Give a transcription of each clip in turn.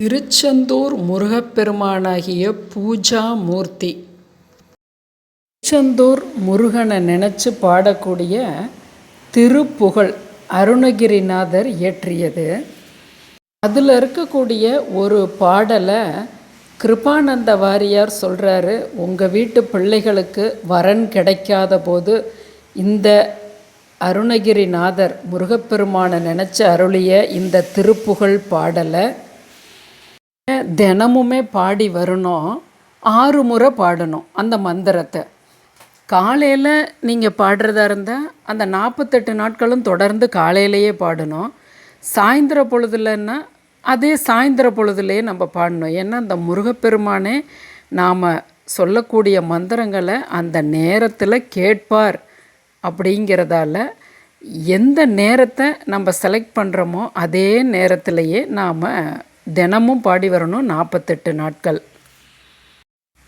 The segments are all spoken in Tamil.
திருச்செந்தூர் முருகப்பெருமானாகிய பூஜா மூர்த்தி திருச்செந்தூர் முருகனை நினச்சி பாடக்கூடிய திருப்புகழ் அருணகிரிநாதர் இயற்றியது. அதில் இருக்கக்கூடிய ஒரு பாடலை கிருபானந்த வாரியார் சொல்கிறாரு உங்கள் வீட்டு பிள்ளைகளுக்கு வரன் கிடைக்காத போது இந்த அருணகிரிநாதர் முருகப்பெருமானை நினச்சி அருளிய இந்த திருப்புகழ் பாடலை தினமுமே பாடி வரணும். ஆறு முறை பாடணும் அந்த மந்திரத்தை. காலையில் நீங்கள் பாடுறதா இருந்தால் அந்த நாற்பத்தெட்டு நாட்களும் தொடர்ந்து காலையிலேயே பாடணும். சாயந்தர பொழுதுலன்னா அதே சாயந்தர பொழுதுலேயே நம்ம பாடணும். ஏன்னா அந்த முருகப்பெருமானே நாம் சொல்லக்கூடிய மந்திரங்களை அந்த நேரத்தில் கேட்பார் அப்படிங்கிறதால எந்த நேரத்தை நம்ம செலக்ட் பண்ணுறோமோ அதே நேரத்திலையே நாம் தினமும் பாடி வரணும் நாற்பத்தெட்டு நாட்கள்.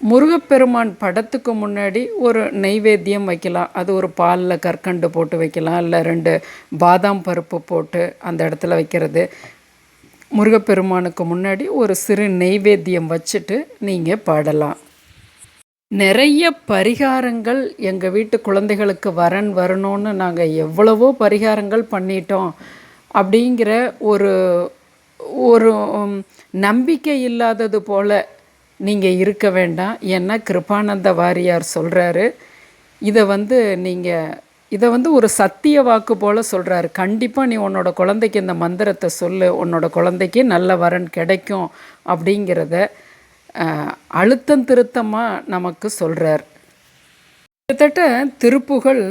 முருகப்பெருமான் படத்துக்கு முன்னாடி ஒரு நெய்வேத்தியம் வைக்கலாம். அது ஒரு பாலில் கற்கண்டு போட்டு வைக்கலாம். இல்லை ரெண்டு பாதாம் பருப்பு போட்டு அந்த இடத்துல வைக்கிறது. முருகப்பெருமானுக்கு முன்னாடி ஒரு சிறு நெய்வேத்தியம் வச்சுட்டு நீங்கள் பாடலாம். நிறைய பரிகாரங்கள் எங்கள் வீட்டு குழந்தைகளுக்கு வரன் வரணும்னு நாங்கள் எவ்வளவோ பரிகாரங்கள் பண்ணிட்டோம். அப்படிங்கிற ஒரு ஒரு நம்பிக்கை இல்லாதது போல் நீங்கள் இருக்க வேண்டாம். ஏன்னா கிருபானந்த வாரியார் சொல்கிறாரு இதை வந்து நீங்கள் இதை வந்து ஒரு சத்திய வாக்கு போல் சொல்கிறாரு கண்டிப்பாக நீ உன்னோட குழந்தைக்கு இந்த மந்திரத்தை சொல்லு. உன்னோட குழந்தைக்கு நல்ல வரன் கிடைக்கும் அப்படிங்கிறத அழுத்தம் திருத்தமாக நமக்கு சொல்கிறார் கிட்டத்தட்ட திருப்புகள்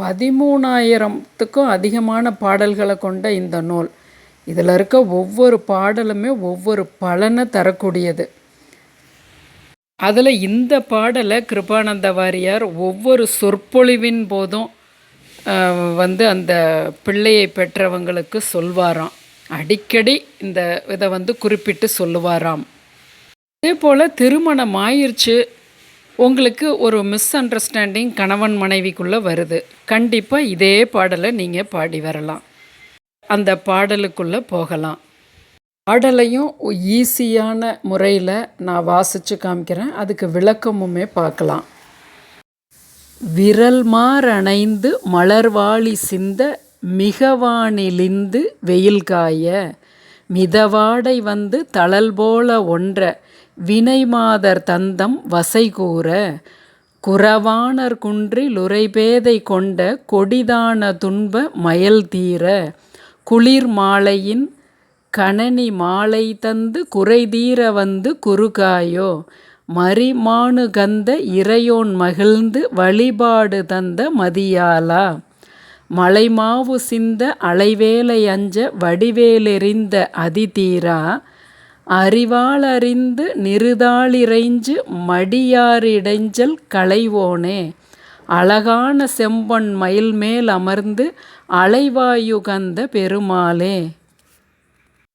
பதிமூணாயிரத்துக்கும் அதிகமான பாடல்களை கொண்ட இந்த நூல். இதில் இருக்க ஒவ்வொரு பாடலுமே ஒவ்வொரு பலனை தரக்கூடியது. அதில் இந்த பாடலை கிருபானந்த வாரியார் ஒவ்வொரு சொற்பொழிவின் போதும் வந்து அந்த பிள்ளையை பெற்றவங்களுக்கு சொல்வாராம். அடிக்கடி இந்த இதை வந்து குறிப்பிட்டு சொல்லுவாராம். அதே போல் திருமணம் ஆயிடுச்சு உங்களுக்கு ஒரு மிஸ் அண்டர்ஸ்டாண்டிங் கணவன் மனைவிக்குள்ளே வருது. கண்டிப்பாக இதே பாடலை நீங்கள் பாடி வரலாம். அந்த பாடலுக்குள்ளே போகலாம். பாடலையும் ஈஸியான முறையில் நான் வாசித்து காமிக்கிறேன். அதுக்கு விளக்கமுமே பார்க்கலாம். விரல் மாறணைந்து மலர்வாளி சிந்த மிகவானிலிந்து வெயில் காய மிதவாடை வந்து தளல் போல ஒன்ற வினைமாதர் தந்தம் வசை கூற குறவானர் குன்றில் உரைபேதை கொண்ட கொடிதான துன்ப மயல் தீர குளிர் மாலையின் கணனி மாலை தந்து குறைதீர வந்து குறுகாயோ? மரிமானுகந்த இறையோன் மகிழ்ந்து வழிபாடு தந்த மதியாலா மலைமாவு சிந்த அலைவேலை அஞ்ச வடிவேலெறிந்த அதிதீரா? அறிவாளறிந்து நிறுதாளிறைஞ்சு மடியாரிடைஞ்சல் களைவோனே? அழகான செம்பொன் மயில் மேல் அமர்ந்து அலைவாயுகந்த பெருமாளே.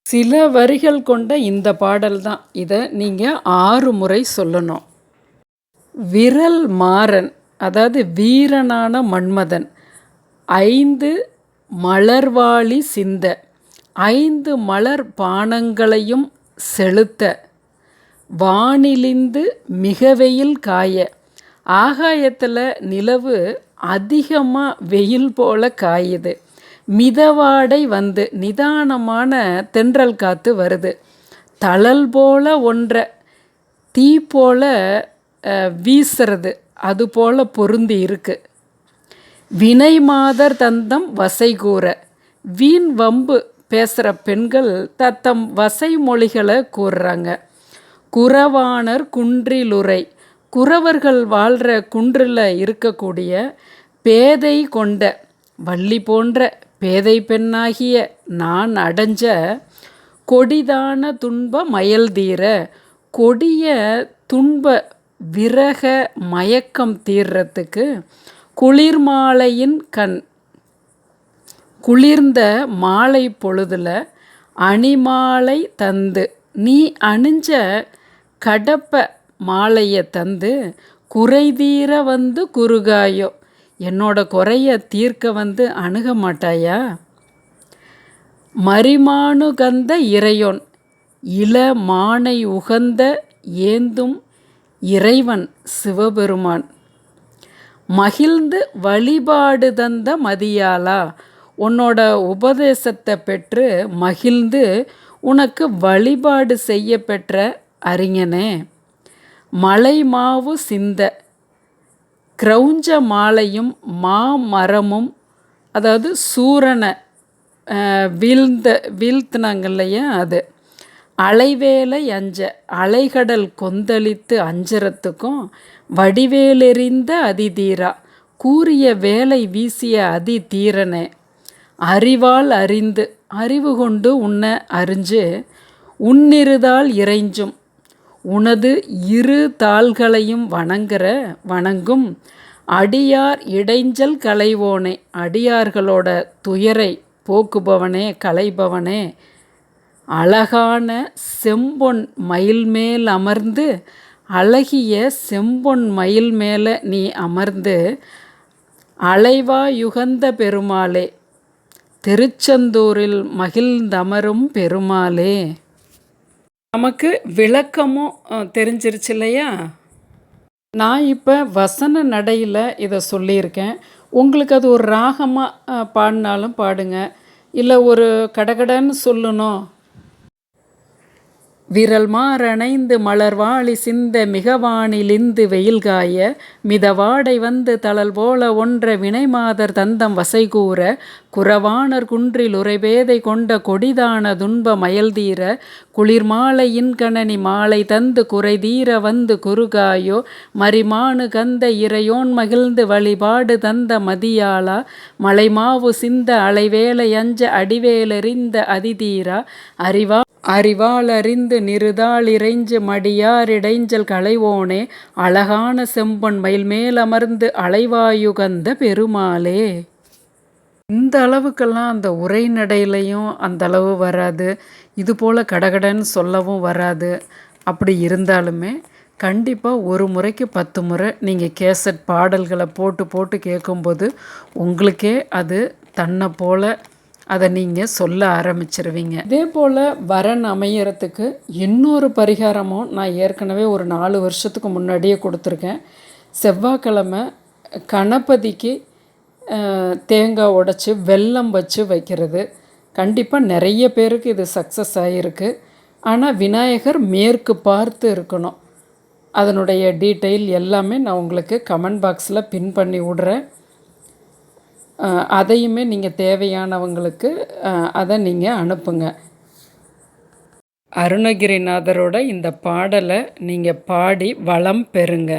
சில வரிகள் கொண்ட இந்த பாடல் தான். இதை நீங்கள் ஆறு முறை சொல்லணும். விரல் மாறன் அதாவது வீரனான மன்மதன் ஐந்து மலர்வாளி சிந்த ஐந்து மலர் பானங்களையும் செலுத்த வானிலிந்து மிகவெயில் காய ஆகாயத்தில் நிலவு அதிகமாக வெயில் போல் காயுது. மிதவாடை வந்து நிதானமான தென்றல் காற்று வருது. தளல் போல ஒன்றை தீ போல வீசுறது அது போல் பொருந்தி இருக்கு. வினை மாதர் தந்தம் வசை கூற வீண் வம்பு பேசுகிற பெண்கள் தத்தம் வசை மொழிகளை கூறுறாங்க. குறவானர் குன்றிலுரை குறவர்கள் வாழ்கிற குன்றில் இருக்கக்கூடிய பேதை கொண்ட வள்ளி போன்ற பேதை பெண்ணாகிய நான் அடைஞ்ச கொடிதான துன்ப மயல் தீர கொடிய துன்ப விரக மயக்கம் தீர்றத்துக்கு குளிர் மாலையின் கண். குளிர்ந்த மாலை பொழுதில் அணிமாலை தந்து நீ அணிஞ்ச கடப்பை மாலையை தந்து குறைதீர வந்து குறுகாயோ. என்னோட குறைய தீர்க்க வந்து அணுக மாட்டாயா? மரிமானுகந்த இறையோன் இள மானை உகந்த ஏந்தும் இறைவன் சிவபெருமான். மகிழ்ந்து வழிபாடு தந்த மதியாலா உன்னோட உபதேசத்தை பெற்று மகிழ்ந்து உனக்கு வழிபாடு செய்ய பெற்ற அறிஞனே. மலை மாவு சிந்த கிரௌஞ்ச மாலையும் மாமரமும் அதாவது சூரனை வீழ்ந்த வீழ்த்தினாங்க இல்லையா அது. அலைவேலை அஞ்ச அலைகடல் கொந்தளித்து அஞ்சறத்துக்கும் வடிவேலெறிந்த அதிதீரா கூறிய வேலை வீசிய அதி தீரனே அறிவால் அறிந்து அறிவு கொண்டு உன்னை அறிஞ்சு உன்னிருதால் இறைஞ்சும் உனது இரு தாள்களையும் வணங்குற வணங்கும். அடியார் இடைஞ்சல் களைவோனே அடியார்களோட துயரை போக்குபவனே களைபவனே. அழகான செம்பொன் மயில் மேல் அமர்ந்து அழகிய செம்பொன் மயில் மேலே நீ அமர்ந்து அலைவா யுகந்த பெருமாளே திருச்செந்தூரில் மகிழ்ந்தமரும் பெருமாளே. நமக்கு விளக்கமும் தெரிஞ்சிருச்சு இல்லையா? நான் இப்போ வசன நடையில் இதை சொல்லியிருக்கேன். உங்களுக்கு அது ஒரு ராகமாக பாடினாலும் பாடுங்க. இல்லை ஒரு கடகடன்னு சொல்லணும். விரல் மாறணைந்து மலர்வாளி சிந்த மிகவானிலிந்து வெயில் காய மிதவாடை வந்து தளல் போல ஒன்ற வினைமாதர் தந்தம் வசைகூற குறவாணர் குன்றில் உரைபேதை கொண்ட கொடிதான துன்ப மயல்தீர குளிர் மாலை இன்கணனி மாலை தந்து குறைதீர வந்து குறுகாயோ மரிமானு கந்த இறையோன் மகிழ்ந்து வழிபாடு தந்த மதியாளா மலைமாவு சிந்த அலைவேலை அஞ்ச அடிவேலெறிந்த அதிதீரா அறிவா அறிவாளறிந்து நிறுதாள் இறைஞ்சு மடியாரிடைஞ்சல் களைவோனே அழகான செம்பொன் மயில் மேலமர்ந்து அலைவாயுகந்த பெருமாளே. இந்த அளவுக்கெல்லாம் அந்த உரைநடையிலையும் அந்த அளவு வராது. இது போல் கடகடன்னு சொல்லவும் வராது. அப்படி இருந்தாலுமே கண்டிப்பாக ஒரு முறைக்கு பத்து முறை நீங்கள் கேசட் பாடல்களை போட்டு போட்டு கேட்கும்போது உங்களுக்கே அது தன்னை போல் அதை நீங்கள் சொல்ல ஆரம்பிச்சிருவீங்க. இதே போல் வரன் அமையறதுக்கு இன்னொரு பரிகாரமும் நான் ஏற்கனவே ஒரு நாலு வருஷத்துக்கு முன்னாடியே கொடுத்துருக்கேன். செவ்வாய்க்கிழமை கணபதிக்கு தேங்காய் உடச்சி வெல்லம் வச்சு வைக்கிறது. கண்டிப்பாக நிறைய பேருக்கு இது சக்ஸஸ் ஆகிருக்கு ஆனால் விநாயகர் மேற்கு பார்த்து இருக்கணும். அதனுடைய டீட்டெயில் எல்லாமே நான் உங்களுக்கு கமெண்ட் பாக்ஸில் பின் பண்ணி விடுறேன். அதையுமே நீங்கள் தேவையானவங்களுக்கு அதை நீங்கள் அனுப்புங்க. அருணகிரிநாதரோட இந்த பாடலை நீங்கள் பாடி வளம் பெறுங்க.